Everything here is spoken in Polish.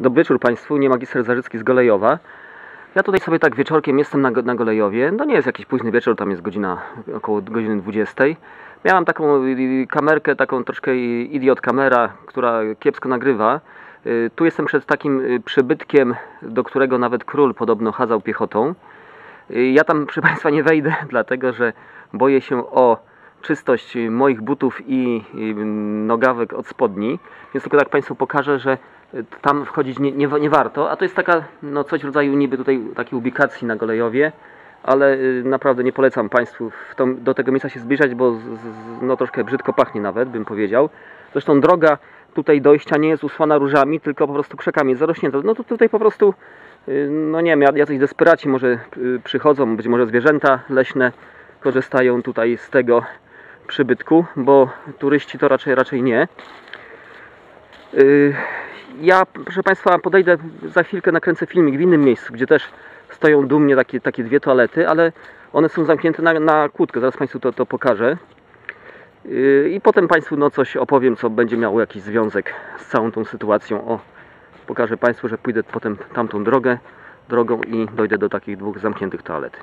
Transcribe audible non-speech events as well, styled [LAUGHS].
Dobry wieczór Państwu, nie magister Zarzycki z Golejowa. Ja tutaj sobie tak wieczorkiem jestem na, na Golejowie. No nie jest jakiś późny wieczór, tam jest godzina około godziny 20. Miałam taką kamerkę, taką troszkę idiot kamera, która kiepsko nagrywa. Y, Tu jestem przed takim y, przybytkiem, do którego nawet król podobno chadzał piechotą. Y, Ja tam, proszę Państwa, nie wejdę, [LAUGHS] dlatego że boję się o czystość moich butów i nogawek od spodni, więc tylko tak Państwu pokażę, że tam wchodzić nie, nie, nie warto, a to jest taka, no coś w rodzaju niby tutaj takiej ubikacji na Golejowie, ale y, naprawdę nie polecam Państwu tą, do tego miejsca się zbliżać, bo z, z, no troszkę brzydko pachnie nawet, bym powiedział. Zresztą droga tutaj dojścia nie jest usłana różami, tylko po prostu krzakami jest zarośnięta. No to tutaj po prostu Y, no nie wiem, jacyś desperaci może y, przychodzą, być może zwierzęta leśne korzystają tutaj z tego przybytku, bo turyści to raczej raczej nie. Y, Ja, proszę Państwa, podejdę za chwilkę, nakręcę filmik w innym miejscu, gdzie też stoją dumnie takie, takie dwie toalety, ale one są zamknięte na, na kłódkę, zaraz Państwu to, to pokażę. Y, I potem Państwu no, coś opowiem, co będzie miało jakiś związek z całą tą sytuacją. O, pokażę Państwu, że pójdę potem tamtą drogę, drogą i dojdę do takich dwóch zamkniętych toalet.